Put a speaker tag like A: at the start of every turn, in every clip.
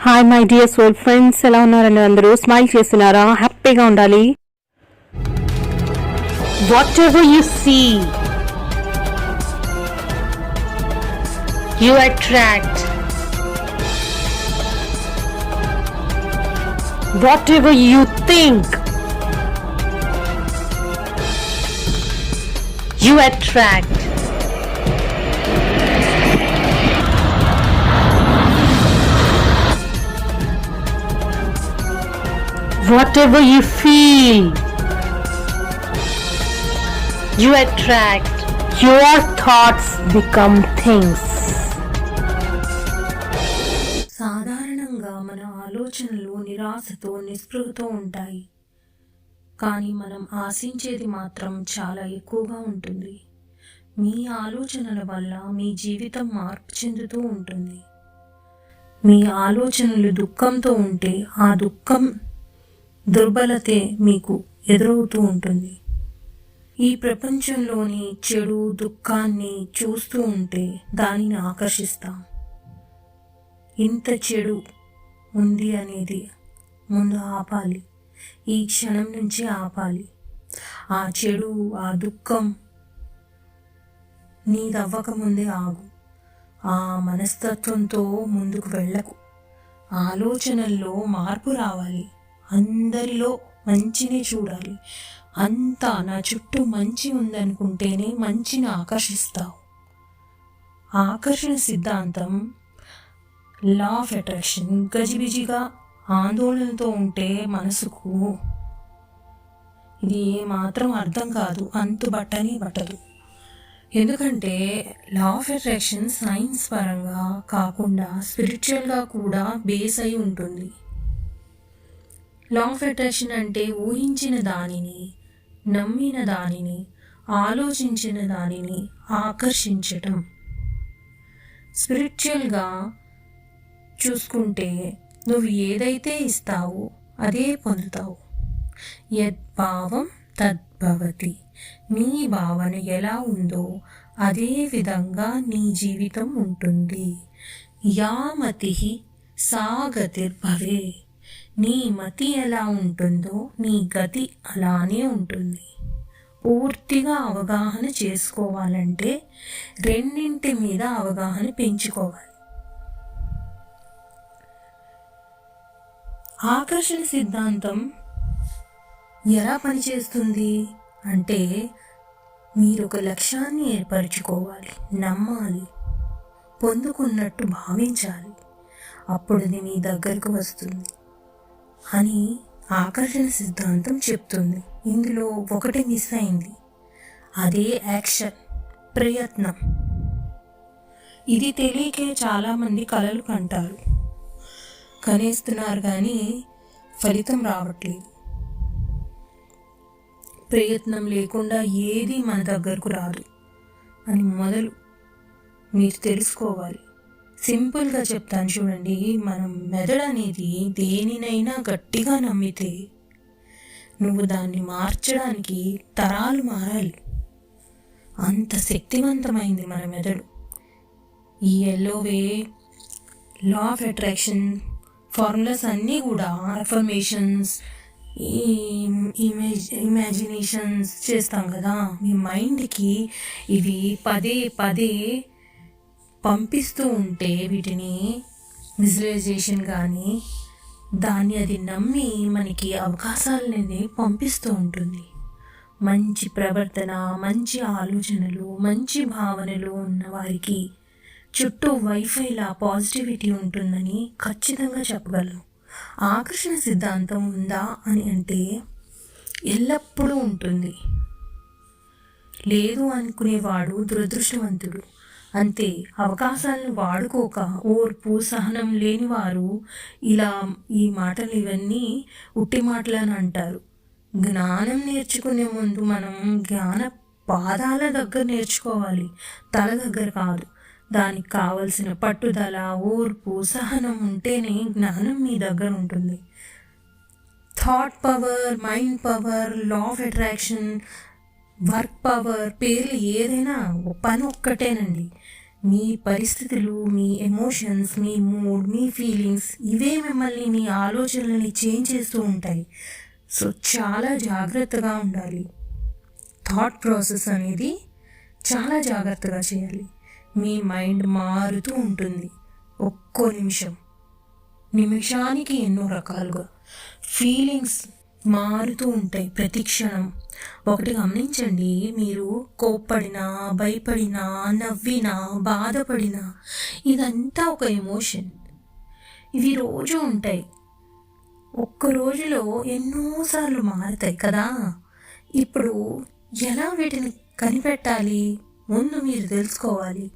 A: Hi my dear soul friends ఎలా ఉన్నారండి అందరూ? స్మైల్ చేస్తున్నారా? హ్యాపీగా ఉండాలి? Whatever you see you attract whatever you think you attract whatever you feel, you attract. Your thoughts become things.
B: సాధారణంగా మన ఆలోచనలు నిరాశతో నిస్పృహతో ఉంటాయి కానీ మనం ఆశించేది మాత్రం చాలా ఎక్కువగా ఉంటుంది మీ ఆలోచనల వల్ల మీ జీవితం మార్పు చెందుతూ ఉంటుంది మీ ఆలోచనలు దుఃఖంతో ఉంటే ఆ దుఃఖం దుర్బలతే మీకు ఎదురవుతూ ఉంటుంది. ఈ ప్రపంచంలోని చెడు దుఃఖాన్ని చూస్తూ ఉంటే దానిని ఆకర్షిస్తాం. ఇంత చెడు ఉంది అనేది ముందు ఆపాలి. ఈ క్షణం నుంచి ఆపాలి. ఆ చెడు ఆ దుఃఖం నీదవ్వకముందే ఆగు. ఆ మనస్తత్వంతో ముందుకు వెళ్ళకు. ఆలోచనల్లో మార్పు రావాలి. అందరిలో మంచిని చూడాలి. అంతా నా చుట్టూ మంచి ఉందనుకుంటేనే మంచిని ఆకర్షిస్తావు. ఆకర్షణ సిద్ధాంతం లా ఆఫ్ అట్రాక్షన్ గజిబిజిగా ఆందోళనతో ఉంటే మనసుకు ఇది మాత్రం అర్థం కాదు అంతు బట్టని ఎందుకంటే లా ఆఫ్ అట్రాక్షన్ సైన్స్ పరంగా కాకుండా స్పిరిచువల్గా కూడా బేస్ అయి ఉంటుంది. లా ఆఫ్ అట్రాక్షన్ అంటే ఊహించిన దానిని నమ్మిన దానిని ఆలోచించిన దానిని ఆకర్షించటం. స్పిరిచువల్గా చూసుకుంటే నువ్వు ఏదైతే ఇస్తావో అదే పొందుతావు. యద్భావం తద్భవతి నీ భావన ఎలా ఉందో అదే విధంగా నీ జీవితం ఉంటుంది. యామతి సాగతిర్భవే. నీ మతి ఎలా ఉంటుందో నీ గతి అలానే ఉంటుంది. పూర్తిగా అవగాహన చేసుకోవాలంటే రెండింటి మీద అవగాహన పెంచుకోవాలి. ఆకర్షణ సిద్ధాంతం ఎలా పనిచేస్తుంది అంటే మీరు ఒక లక్ష్యాన్ని ఏర్పరచుకోవాలి నమ్మాలి పొందుకున్నట్టు భావించాలి. అప్పుడు అది మీ దగ్గరకు వస్తుంది. అని ఆకర్షణ సిద్ధాంతం చెప్తుంది. ఇందులో ఒకటి మిస్ అయింది. అదే యాక్షన్ ప్రయత్నం. ఇది తెలియకే చాలామంది కలలు కంటారు. కనేస్తున్నారు కానీ ఫలితం రావట్లేదు. ప్రయత్నం లేకుండా ఏది మన దగ్గరకు రాదు. అని మొదలు మీరు తెలుసుకోవాలి. సింపుల్గా చెప్తాను చూడండి మనం మెదడు అనేది దేనినైనా గట్టిగా నమ్మితే నువ్వు దాన్ని మార్చడానికి తరాలు మారాలి. అంత శక్తివంతమైంది మన మెదడు. ఈ ఎల్లోవే లా ఆఫ్ అట్రాక్షన్ ఫార్ములాస్ అన్నీ కూడా అఫర్మేషన్స్ ఇమేజ్ ఇమాజినేషన్స్ చేస్తాం కదా మీ మైండ్కి ఇవి పదే పదే పంపిస్తూ ఉంటే వీటిని విజువలైజేషన్ కానీ దాన్ని అది నమ్మి మనకి అవకాశాలనేది పంపిస్తూ ఉంటుంది. మంచి ప్రవర్తన మంచి ఆలోచనలు మంచి భావనలు ఉన్న వారికి చుట్టూ వైఫైలా పాజిటివిటీ ఉంటుందని ఖచ్చితంగా చెప్పగలను. ఆకర్షణ సిద్ధాంతం ఉందా అని అంటే ఎల్లప్పుడూ ఉంటుంది. లేదు అనుకునేవాడు దురదృష్టవంతుడు. అంతే అవకాశాలను వాడుకోక ఓర్పు సహనం లేని వారు ఇలా ఈ మాటలు ఇవన్నీ ఉట్టి మాటలు అని అంటారు. జ్ఞానం నేర్చుకునే ముందు మనం జ్ఞాన పాదాల దగ్గర నేర్చుకోవాలి. తల దగ్గర కాదు. దానికి కావలసిన పట్టుదల ఓర్పు సహనం ఉంటేనే జ్ఞానం మీ దగ్గర ఉంటుంది. Thought power mind power law of attraction work power పేర్లు ఏదైనా పని ఒక్కటేనండి. మీ పరిస్థితులు మీ ఎమోషన్స్ మీ మూడ్ మీ ఫీలింగ్స్ ఇవే మిమ్మల్ని మీ ఆలోచనల్ని చేంజ్ చేస్తూ ఉంటాయి. సో చాలా జాగ్రత్తగా ఉండాలి. థాట్ ప్రాసెస్ అనేది చాలా జాగ్రత్తగా చేయాలి. మీ మైండ్ మారుతూ ఉంటుంది. ఒక్కో నిమిషం. నిమిషానికి ఎన్నో రకాలుగా. ఫీలింగ్స్ మారుతూ ఉంటాయి ప్రతి క్షణం. ఒకటి గమనించండి మీరు కోప్పడినా భయపడినా నవ్వినా బాధపడినా ఇదంతా ఒక ఎమోషన్. ఇవి రోజు ఉంటాయి. ఒక్క రోజులో ఎన్నోసార్లు మారుతాయి కదా? ఇప్పుడు ఎలా వీటిని కనిపెట్టాలి? ముందు మీరు తెలుసుకోవాలి.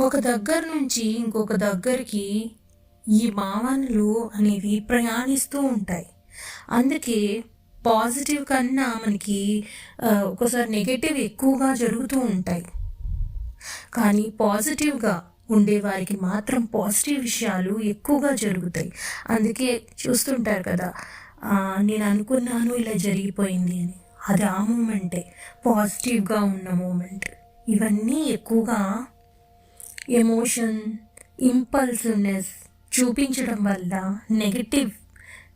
B: ఒక దగ్గర నుంచి ఇంకొక దగ్గరికి ఈ భావనలు అనేవి ప్రయాణిస్తూ ఉంటాయి. అందుకే పాజిటివ్ కన్నా మనకి ఒక్కోసారి నెగటివ్ ఎక్కువగా జరుగుతూ ఉంటాయి. కానీ పాజిటివ్గా ఉండే వారికి మాత్రం పాజిటివ్ విషయాలు ఎక్కువగా జరుగుతాయి. అందుకే చూస్తుంటారు కదా నేను అనుకున్నాను ఇలా జరిగిపోయింది అని. అది ఆ మూమెంటే. పాజిటివ్గా ఉన్న మూమెంట్. ఇవన్నీ ఎక్కువగా ఎమోషన్ ఇంపల్సివ్నెస్ చూపించడం వల్ల నెగటివ్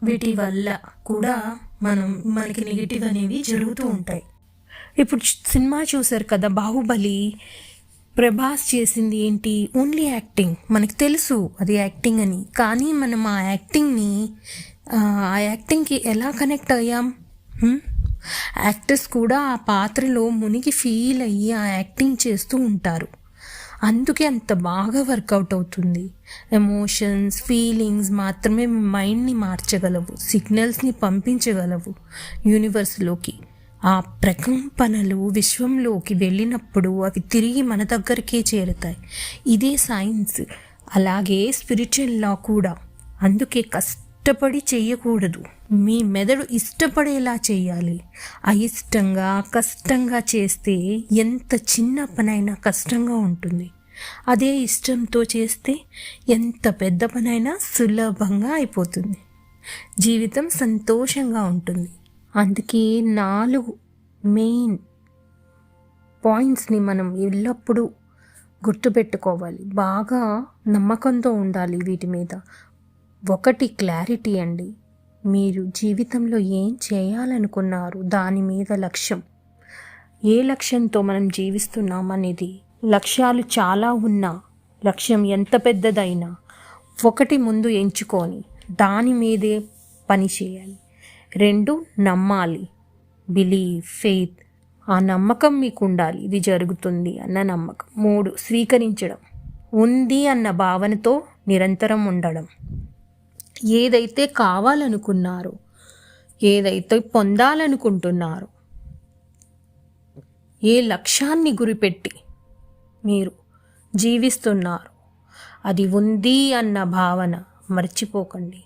B: వీటి వల్ల కూడా మనం మనకి నెగిటివ్ అనేవి జరుగుతూ ఉంటాయి. ఇప్పుడు సినిమా చూసారు కదా బాహుబలి. ప్రభాస్ చేసింది ఏంటి? ఓన్లీ యాక్టింగ్ మనకి తెలుసు అది యాక్టింగ్ అని. కానీ మనం ఆ యాక్టింగ్ని ఆ యాక్టింగ్కి ఎలా కనెక్ట్ అయ్యాం? యాక్టర్స్ కూడా ఆ పాత్రలో మునిగి ఫీల్ అయ్యి ఆ యాక్టింగ్ చేస్తూ ఉంటారు. అందుకే అంత బాగా వర్కౌట్ అవుతుంది. ఎమోషన్స్ ఫీలింగ్స్ మాత్రమే మీ మైండ్ని మార్చగలవు. సిగ్నల్స్ని పంపించగలవు. యూనివర్స్లోకి ఆ ప్రకంపనలు విశ్వంలోకి వెళ్ళినప్పుడు అవి తిరిగి మన దగ్గరికే చేరుతాయి. ఇదే సైన్స్ అలాగే స్పిరిచువల్ లా కూడా. అందుకే కష్టపడి చేయకూడదు. మీ మెదడు ఇష్టపడేలా చేయాలి. అయిష్టంగా కష్టంగా చేస్తే ఎంత చిన్న పనైనా కష్టంగా ఉంటుంది. అదే ఇష్టంతో చేస్తే ఎంత పెద్ద పనైనా సులభంగా అయిపోతుంది. జీవితం సంతోషంగా ఉంటుంది. అందుకే నాలుగు మెయిన్ పాయింట్స్ని మనం ఎల్లప్పుడూ గుర్తుపెట్టుకోవాలి. బాగా నమ్మకంతో ఉండాలి వీటి మీద. ఒకటి క్లారిటీ అండి. మీరు జీవితంలో ఏం చేయాలనుకున్నారు? దాని మీద లక్ష్యం. ఏ లక్ష్యంతో మనం జీవిస్తున్నామనేది లక్ష్యాలు చాలా ఉన్నా లక్ష్యం ఎంత పెద్దదైనా ఒకటి ముందు ఎంచుకొని దాని మీదే పని చేయాలి. రెండు నమ్మాలి. బిలీవ్ ఫెయిత్ ఆ నమ్మకం మీకు ఉండాలి ఇది జరుగుతుంది అన్న నమ్మకం. మూడు స్వీకరించడం. ఉంది అన్న భావనతో నిరంతరం ఉండడం. ఏదైతే కావాలనుకున్నారో ఏదైతే పొందాలనుకుంటున్నారో ఏ లక్ష్యాన్ని గురిపెట్టి మీరు జీవిస్తున్నారు. అది ఉంది అన్న భావన మర్చిపోకండి.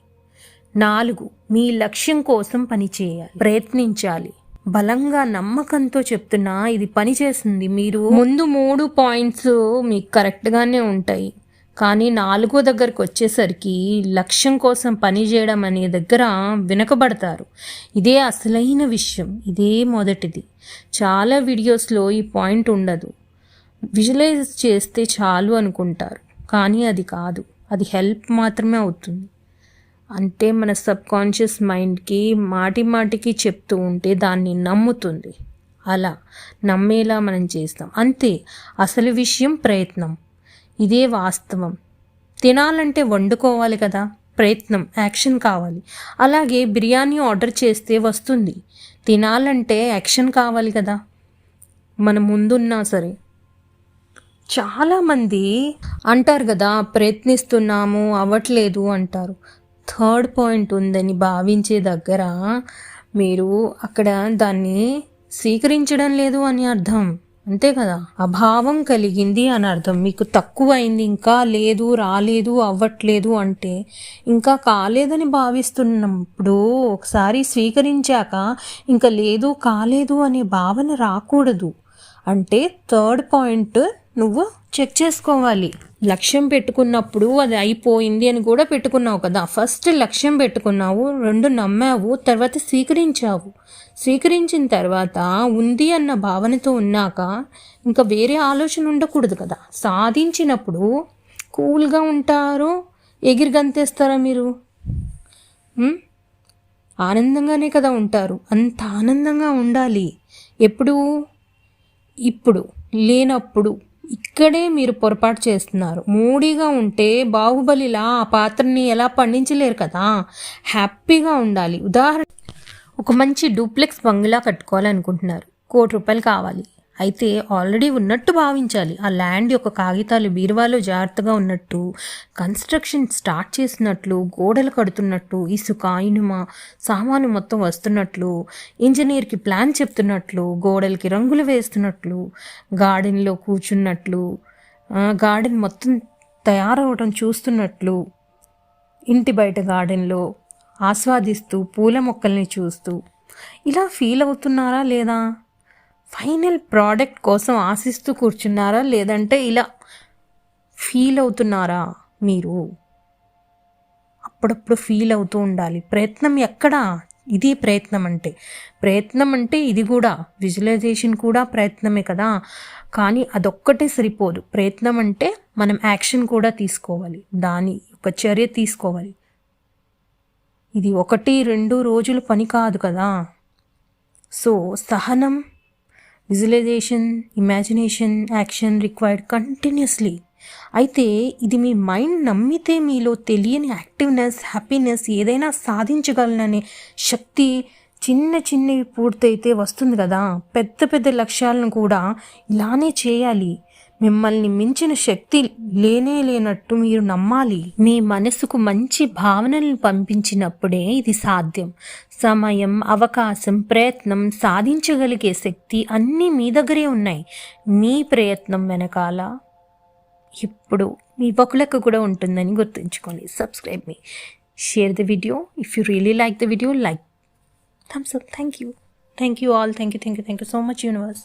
B: నాలుగు మీ లక్ష్యం కోసం పనిచేయాలి ప్రయత్నించాలి. బలంగా నమ్మకంతో చెప్తున్నా ఇది పనిచేస్తుంది మీరు ముందు మూడు పాయింట్స్ మీకు కరెక్ట్గానే ఉంటాయి. కానీ నాలుగో దగ్గరకు వచ్చేసరికి లక్ష్యం కోసం పని చేయడం అనే దగ్గర వెనకబడతారు. ఇదే అసలైన విషయం. ఇదే మొదటిది. చాలా వీడియోస్లో ఈ పాయింట్ ఉండదు. విజువలైజ్ చేస్తే చాలు అనుకుంటారు కానీ అది కాదు. అది హెల్ప్ మాత్రమే అవుతుంది. అంటే మన సబ్ కాన్షియస్ మైండ్కి మాటి మాటికి చెప్తూ ఉంటే దాన్ని నమ్ముతుంది. అలా నమ్మేలా మనం చేస్తాం. అంతే అసలు విషయం ప్రయత్నం. ఇదే వాస్తవం. తినాలంటే వండుకోవాలి కదా. ప్రయత్నం యాక్షన్ కావాలి. అలాగే బిర్యానీ ఆర్డర్ చేస్తే వస్తుంది. తినాలంటే యాక్షన్ కావాలి కదా. మన ముందున్నా సరే. చాలామంది అంటారు కదా ప్రయత్నిస్తున్నాము అవ్వట్లేదు అంటారు. థర్డ్ పాయింట్ ఉందని భావించే దగ్గర మీరు అక్కడ దాన్ని స్వీకరించడం లేదు అని అర్థం. అంతే కదా? అభావం కలిగింది అని అర్థం. మీకు తక్కువ అయింది ఇంకా లేదు రాలేదు అవ్వట్లేదు అంటే ఇంకా కాలేదని భావిస్తున్నప్పుడు ఒకసారి స్వీకరించాక ఇంకా లేదు కాలేదు అనే భావన రాకూడదు. అంటే థర్డ్ పాయింట్ నువ్వు చెక్ చేసుకోవాలి. లక్ష్యం పెట్టుకున్నప్పుడు అది అయిపోయింది అని కూడా పెట్టుకున్నావు కదా. ఫస్ట్ లక్ష్యం పెట్టుకున్నావు రెండు నమ్మావు తర్వాత స్వీకరించావు. స్వీకరించిన తర్వాత ఉంది అన్న భావనతో ఉన్నాక ఇంకా వేరే ఆలోచన ఉండకూడదు కదా. సాధించినప్పుడు కూల్గా ఉంటారు ఎగిరి గంతేస్తారా మీరు? ఆనందంగానే కదా ఉంటారు. అంత ఆనందంగా ఉండాలి. ఎప్పుడు? ఇప్పుడు లేనప్పుడు. ఇక్కడే మీరు పొరపాటు చేస్తున్నారు. మూడీగా ఉంటే బాహుబలిలా ఆ పాత్రని ఎలా పండించలేరు కదా? హ్యాపీగా ఉండాలి. ఉదాహరణ ఒక మంచి డూప్లెక్స్ బంగ్లా కట్టుకోవాలనుకుంటున్నారు. కోటి రూపాయలు కావాలి. అయితే ఆల్రెడీ ఉన్నట్టు భావించాలి. ఆ ల్యాండ్ యొక్క కాగితాలు బీరువాలో జాగ్రత్తగా ఉన్నట్టు కన్స్ట్రక్షన్ స్టార్ట్ చేసినట్లు గోడలు కడుతున్నట్టు ఇసుక ఇనుమ సామాను మొత్తం వస్తున్నట్లు ఇంజనీర్కి ప్లాన్ చెప్తున్నట్లు గోడలకి రంగులు వేస్తున్నట్లు గార్డెన్లో కూర్చున్నట్లు గార్డెన్ మొత్తం తయారవడం చూస్తున్నట్లు ఇంటి బయట గార్డెన్లో ఆస్వాదిస్తూ పూల మొక్కల్ని చూస్తూ. ఇలా ఫీల్ అవుతున్నారా లేదా? ఫైనల్ ప్రోడక్ట్ కోసం ఆశిస్తూ కూర్చున్నారా? లేదంటే ఇలా ఫీల్ అవుతున్నారా మీరు? అప్పుడప్పుడు ఫీల్ అవుతూ ఉండాలి. ప్రయత్నం ఎక్కడా? ఇది ప్రయత్నం అంటే. ప్రయత్నం అంటే ఇది కూడా. విజువలైజేషన్ కూడా ప్రయత్నమే కదా. కానీ అదొక్కటే సరిపోదు. ప్రయత్నం అంటే మనం యాక్షన్ కూడా తీసుకోవాలి. దాని ఒక చర్య తీసుకోవాలి. ఇది ఒకటి రెండు రోజుల పని కాదు కదా. సో సహనం visualisation imagination action required continuously. అయితే ఇది మీ మైండ్ నమ్మితే మీలో తెలియని యాక్టివ్నెస్ హ్యాపీనెస్ ఏదైనా సాధించగలననే శక్తి చిన్న చిన్నవి పూర్తయితే వస్తుంది కదా. పెద్ద పెద్ద లక్ష్యాలను కూడా ఇలానే చేయాలి. మిమ్మల్ని మించిన శక్తి లేనే లేనట్టు మీరు నమ్మాలి. మీ మనసుకు మంచి భావనలను పంపించినప్పుడే ఇది సాధ్యం. సమయం అవకాశం ప్రయత్నం సాధించగలిగే శక్తి అన్నీ మీ దగ్గరే ఉన్నాయి. మీ ప్రయత్నం వెనకాల ఇప్పుడు మీ ఒకలకు కూడా ఉంటుందని గుర్తుంచుకోండి. Subscribe me share the video if you really like the video like thumbs up thank you thank you all thank you thank you thank you so much universe